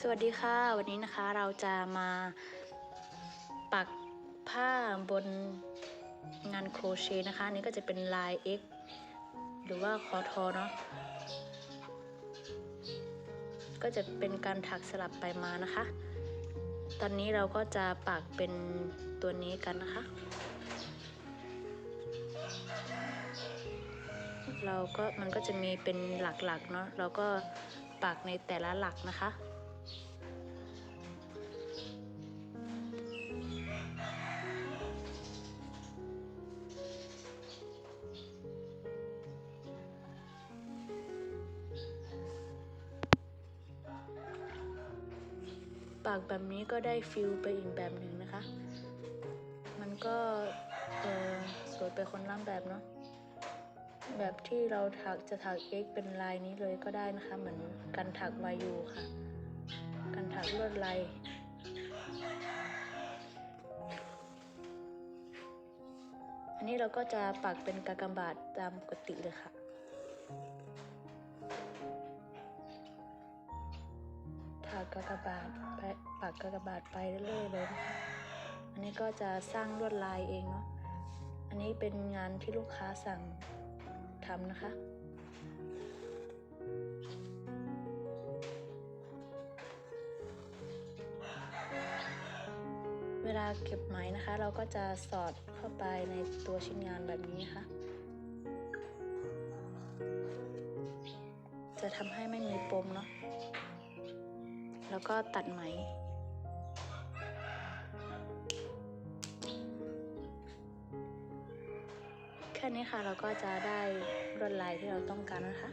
สวัสดีค่ะ วันนี้นะคะเราจะมาปักผ้าบนงานโครเชต์นะคะนนี้ก็จะเป็นลาย X หรือว่าคอทอเนาะก็จะเป็นการถักสลับไปมานะคะ ตอนนี้เราก็จะปักเป็นตัวนี้กันนะคะ เราก็มันก็จะมีเป็นหลักๆเนาะเราก็ปักในแต่ละหลักนะคะ ปากแบบนี้ก็ได้ฟิลไปอีกแบบหนึ่งนะคะ มันก็เออสวยไปคนละแบบเนาะ แบบที่เราถักจะถัก X เป็นลายนี้เลยก็ได้นะคะ เหมือนการถักวายูค่ะการถักลวดลายอันนี้เราก็จะปักเป็นกากบาทตามปกติเลยค่ะ กกากบาทไปปักกากบาทไปเรื่อยๆเลยอันนี้ก็จะสร้างลวดลายเองเนาะอันนี้เป็นงานที่ลูกค้าสั่งทำนะคะเวลาเก็บไหมนะคะ เราก็จะสอดเข้าไปในตัวชิ้นงานแบบนี้นะคะจะทำให้ไม่มีปมเนาะ แล้วก็ตัดไหม แค่นี้ค่ะเราก็จะได้ลวดลายที่เราต้องการนะคะ